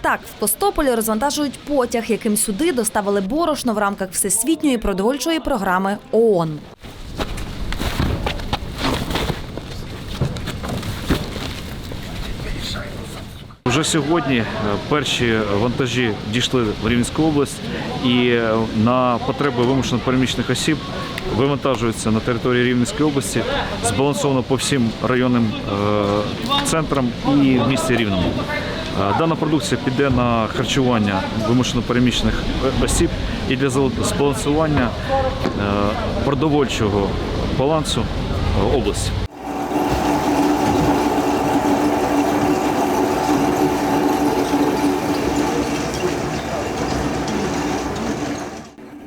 Так, в Костополі розвантажують потяг, яким сюди доставили борошно в рамках всесвітньої продовольчої програми ООН. Вже сьогодні е, перші вантажі дійшли в Рівненську область і е, на потреби вимушено переміщених осіб вивантажуються на території Рівненської області збалансовано по всім районним е, центрам і в місті Рівному. Дана продукція піде на харчування вимушено переміщених осіб і для збалансування продовольчого балансу області.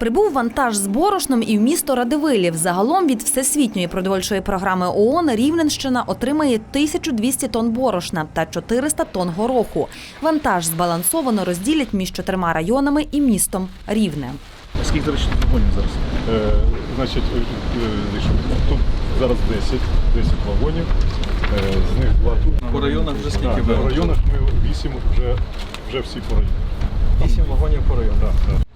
Прибув вантаж з борошном і в місто Радивилів. Загалом від всесвітньої продовольчої програми ООН Рівненщина отримає 1200 тонн борошна та 400 тонн гороху. Вантаж збалансовано розділять між чотирма районами і містом Рівне. Скільки, речі, вагонів зараз? Е, Значить, е, е, тут зараз 10, 10 вагонів, е, з них два тут. По районах вже скільки Так, По районах ми 8 вже, вже всі по районах. Вісім вагонів по району. Так, так.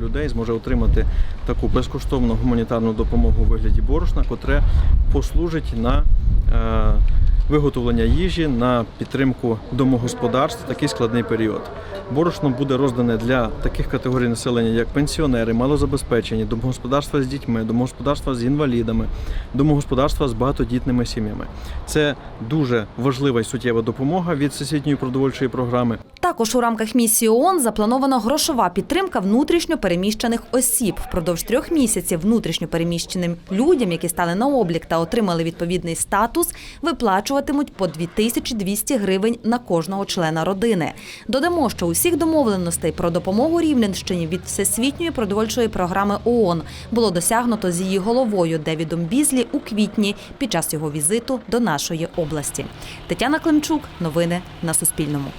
Людей зможе отримати таку безкоштовну гуманітарну допомогу у вигляді борошна, котре послужить на е, виготовлення їжі, на підтримку домогосподарств такий складний період. Борошно буде роздане для таких категорій населення, як пенсіонери, малозабезпечені, домогосподарства з дітьми, домогосподарства з інвалідами, домогосподарства з багатодітними сім'ями. Це дуже важлива і суттєва допомога від всесвітньої продовольчої програми. Також у рамках місії ООН запланована грошова підтримка внутрішньо переміщених осіб. Впродовж трьох місяців внутрішньо переміщеним людям, які стали на облік та отримали відповідний статус, виплачуватимуть по 2200 гривень на кожного члена родини. Додамо, що усіх домовленостей про допомогу Рівненщині від всесвітньої продовольчої програми ООН було досягнуто з її головою Девідом Бізлі у квітні під час його візиту до нашої області. Тетяна Климчук, новини на Суспільному.